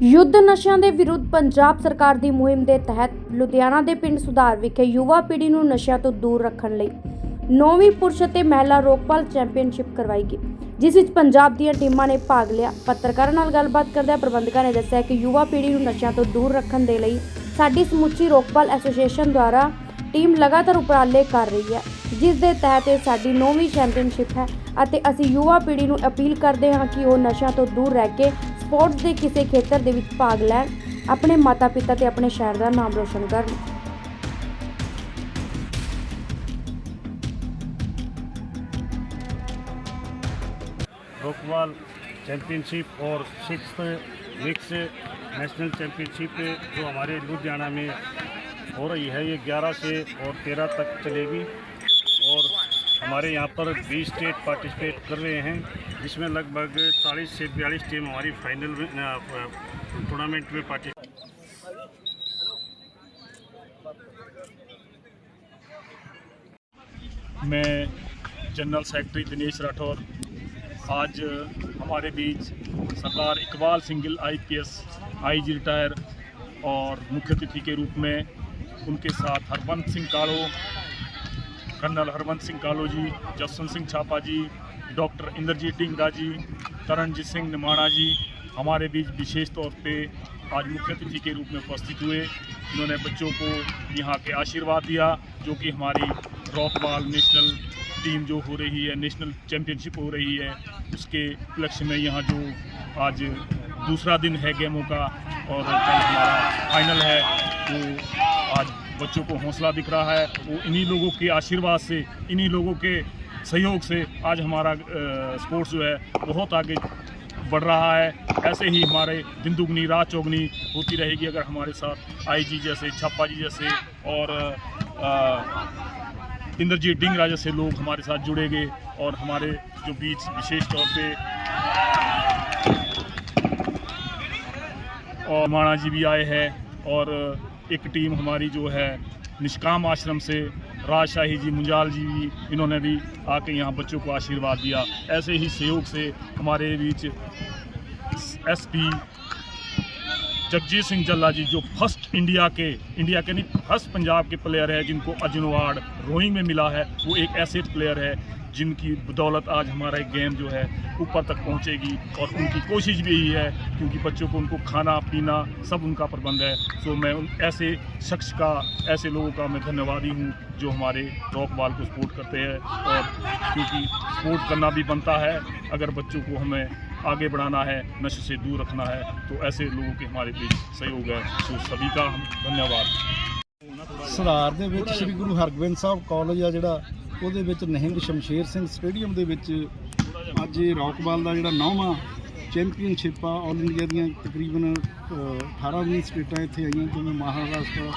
ਯੁੱਧ ਨਸ਼ਿਆਂ ਦੇ ਵਿਰੁੱਧ ਪੰਜਾਬ ਸਰਕਾਰ ਦੀ ਮੁਹਿੰਮ ਦੇ ਤਹਿਤ ਲੁਧਿਆਣਾ ਦੇ ਪਿੰਡ ਸੁਧਾਰ ਵਿਖੇ ਯੁਵਾ ਪੀੜ੍ਹੀ ਨੂੰ ਨਸ਼ਿਆਂ ਤੋਂ ਦੂਰ ਰੱਖਣ ਲਈ ਨੌਵੀਂ ਪੁਰਸ਼ ਅਤੇ ਮਹਿਲਾ ਰੋਕਪਾਲ ਚੈਂਪੀਅਨਸ਼ਿਪ ਕਰਵਾਈ ਗਈ, ਜਿਸ ਵਿੱਚ ਪੰਜਾਬ ਦੀਆਂ ਟੀਮਾਂ ਨੇ ਭਾਗ ਲਿਆ। ਪੱਤਰਕਾਰਾਂ ਨਾਲ ਗੱਲਬਾਤ ਕਰਦਿਆਂ ਪ੍ਰਬੰਧਕਾਂ ਨੇ ਦੱਸਿਆ ਕਿ ਯੁਵਾ ਪੀੜ੍ਹੀ ਨੂੰ ਨਸ਼ਿਆਂ ਤੋਂ ਦੂਰ ਰੱਖਣ ਦੇ ਲਈ ਸਾਡੀ ਸਮੁੱਚੀ ਰੋਕਪਾਲ ਐਸੋਸੀਏਸ਼ਨ ਦੁਆਰਾ ਟੀਮ ਲਗਾਤਾਰ ਉਪਰਾਲੇ ਕਰ ਰਹੀ ਹੈ, ਜਿਸ ਦੇ ਤਹਿਤ ਇਹ ਸਾਡੀ ਨੌਵੀਂ ਚੈਂਪੀਅਨਸ਼ਿਪ ਹੈ ਅਤੇ ਅਸੀਂ ਯੁਵਾ ਪੀੜ੍ਹੀ ਨੂੰ ਅਪੀਲ ਕਰਦੇ ਹਾਂ ਕਿ ਉਹ ਨਸ਼ਿਆਂ ਤੋਂ ਦੂਰ ਰਹਿ ਕੇ ਸਪੋਰਟਸ ਦੇ ਕਿਸੇ ਖੇਤਰ ਦੇ ਵਿੱਚ ਭਾਗ ਲੈਣ ਆਪਣੇ ਮਾਤਾ-ਪਿਤਾ ਤੇ ਆਪਣੇ ਸ਼ਹਿਰ ਦਾ ਨਾਮ ਰੋਸ਼ਨ ਕਰਨ रोकवाल चैम्पियनशिप और सिक्स मिक्स नेशनल चैम्पियनशिप जो हमारे लुधियाना में हो रही है ये 11 से और 13 तक चलेगी और हमारे यहाँ पर 20 स्टेट पार्टिसिपेट कर रहे हैं, जिसमें लगभग 40 से 42 टीम हमारी फाइनल में टूर्नामेंट में पार्टिसिपेट मैं जनरल सेक्रेटरी दिनेश राठौर, आज हमारे बीच Sardar Iqbal Singal IPS IG retire और मुख्य अतिथि के रूप में उनके साथ हरबंत सिंह कालो कर्नल हरबंत सिंह कालो जी, जसवंत सिंह छापा जी, डॉक्टर इंद्रजीत टिंगरा जी करणजीत सिंह निमाणा जी, हमारे बीच विशेष तौर पे आज मुख्य अतिथि के रूप में उपस्थित हुए। इन्होंने बच्चों को यहाँ के आशीर्वाद दिया, जो कि हमारी रॉकबॉल नेशनल टीम जो हो रही है, नेशनल चैम्पियनशिप हो रही है, उसके उपलक्ष्य में यहाँ जो आज दूसरा दिन है गेमों का और कल हमारा फाइनल है, वो आज बच्चों को हौसला दिख रहा है, वो इन्हीं लोगों के आशीर्वाद से, इन्हीं लोगों के सहयोग से आज हमारा स्पोर्ट्स जो है, बहुत आगे बढ़ रहा है। ऐसे ही हमारे दिन दुगनी रात चौगनी होती रहेगी अगर हमारे साथ आई जी जैसे छापा जी जैसे और इंद्रजीत डिंगरा जैसे लोग हमारे साथ जुड़ेंगे और हमारे जो बीच विशेष तौर पे और माणा जी भी आए हैं। और एक टीम हमारी जो है निष्काम आश्रम से राजशाही जी, मुंजाल जी भी, इन्होंने भी आके यहाँ बच्चों को आशीर्वाद दिया। ऐसे ही सहयोग से हमारे बीच एसपी जगजीत सिंह जल्ला जी, जो फ़र्स्ट इंडिया के इंडिया के नहीं, फ़र्स्ट पंजाब के प्लेयर है, जिनको अर्जुन अवार्ड रोइंग में मिला है, वो एक ऐसे प्लेयर है, जिनकी बदौलत आज हमारा गेम जो है, ऊपर तक पहुंचेगी, और उनकी कोशिश भी यही है, क्योंकि बच्चों को उनको खाना, पीना, सब उनका प्रबंध है। तो मैं उन ऐसे शख्स का, ऐसे लोगों का मैं धन्यवादी हूँ, जो हमारे रॉक बॉल को सपोर्ट करते हैं, और क्योंकि सपोर्ट करना भी बनता है, अगर बच्चों को हमें आगे बढ़ाना है नशे से दूर रखना है तो ऐसे लोगों के हमारे बीच सहयोग है तो सभी का हम धन्यवाद ਸੁਧਾਰ ਦੇ ਵਿੱਚ ਸ੍ਰੀ ਗੁਰੂ ਹਰਗੋਬਿੰਦ ਸਾਹਿਬ ਕਾਲਜ ਆ ਜਿਹੜਾ ਉਹਦੇ ਵਿੱਚ ਨਿਹੰਗ ਸ਼ਮਸ਼ੇਰ ਸਿੰਘ ਸਟੇਡੀਅਮ ਦੇ ਵਿੱਚ ਅੱਜ ਇਹ ਰੌਕਬਾਲ ਦਾ ਜਿਹੜਾ ਨੌਵਾਂ ਚੈਂਪੀਅਨਸ਼ਿਪ ਆ ਆਲ ਇੰਡੀਆ ਦੀਆਂ ਤਕਰੀਬਨ ਅ, 18 19 ਸਟੇਟਾਂ ਇੱਥੇ ਆਈਆਂ ਜਿਵੇਂ ਮਹਾਰਾਸ਼ਟਰ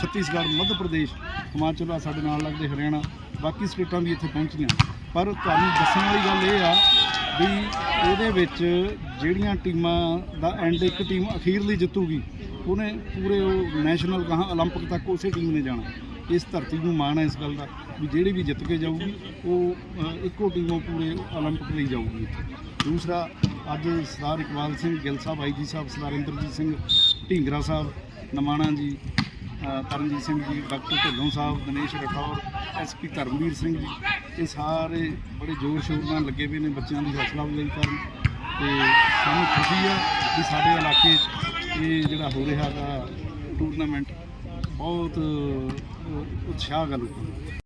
ਛੱਤੀਸਗੜ੍ਹ ਮੱਧ ਪ੍ਰਦੇਸ਼ ਹਿਮਾਚਲ ਆ ਸਾਡੇ ਨਾਲ ਲੱਗਦੇ ਹਰਿਆਣਾ ਬਾਕੀ ਸਟੇਟਾਂ ਵੀ ਇੱਥੇ ਪਹੁੰਚੀਆਂ ਪਰ ਤੁਹਾਨੂੰ ਦੱਸਣ ਵਾਲੀ ਗੱਲ ਇਹ ਆ ਵੀ ਇਹਦੇ ਵਿੱਚ ਜਿਹੜੀਆਂ ਟੀਮਾਂ ਦਾ ਐਂਡ ਇੱਕ ਟੀਮ ਅਖੀਰਲੀ ਜਿੱਤੂਗੀ ਉਹਨੇ ਪੂਰੇ ਉਹ ਨੈਸ਼ਨਲ ਕਹਾਂ 올림픽 ਤੱਕ ਉਸੇ ਟੀਮ ਨੇ ਜਾਣਾ ਇਸ ਧਰਤੀ ਨੂੰ ਮਾਣ ਹੈ ਇਸ ਗੱਲ ਦਾ ਵੀ ਜਿਹੜੀ ਵੀ ਜਿੱਤ ਕੇ ਜਾਊਗੀ ਉਹ ਅ, ਇੱਕੋ ਟੀਮੋਂ ਪੂਰੇ 올림픽 ਲਈ ਜਾਊਗੀ ਇੱਥੇ ਦੂਸਰਾ ਅੱਜ ਸਰਦਾਰ ਇਕਬਾਲ ਸਿੰਘ ਗਿੱਲ ਸਾਹਿਬ ਆਈਜੀ ਸਾਹਿਬ ਸਰਦਾਰ ਇੰਦਰਜੀਤ ਸਿੰਘ ਢੀਂਗਰਾ ਸਾਹਿਬ ਨਮਾਣਾ ਜੀ ਅ, ਤਰਨਜੀਤ ਸਿੰਘ ਜੀ, ਡਾਕਟਰ ਢਿੱਲੋਂ ਸਾਹਿਬ, ਦਿਨੇਸ਼ ਰਠੌਰ ਐਸਪੀ ਧਰਮਵੀਰ ਸਿੰਘ ਜੀ, ਇਹ ਸਾਰੇ ਬੜੇ ਜ਼ੋਰ ਸ਼ੋਰ ਨਾਲ ਲੱਗੇ ਹੋਏ ਨੇ ਬੱਚਿਆਂ ਦੀ ਹੌਸਲਾ ਅਫਜ਼ਾਈ ਕਰਨ ਤੇ ਸਾਨੂੰ ਖੁਸ਼ੀ ਆ ਕਿ ਸਾਡੇ ਇਲਾਕੇ 'ਚ ਇਹ ਜਿਹੜਾ ਹੋ ਰਿਹਾ ਦਾ ਟੂਰਨਾਮੈਂਟ ਬਹੁਤ ਉਤਸ਼ਾਹ ਗੱਲ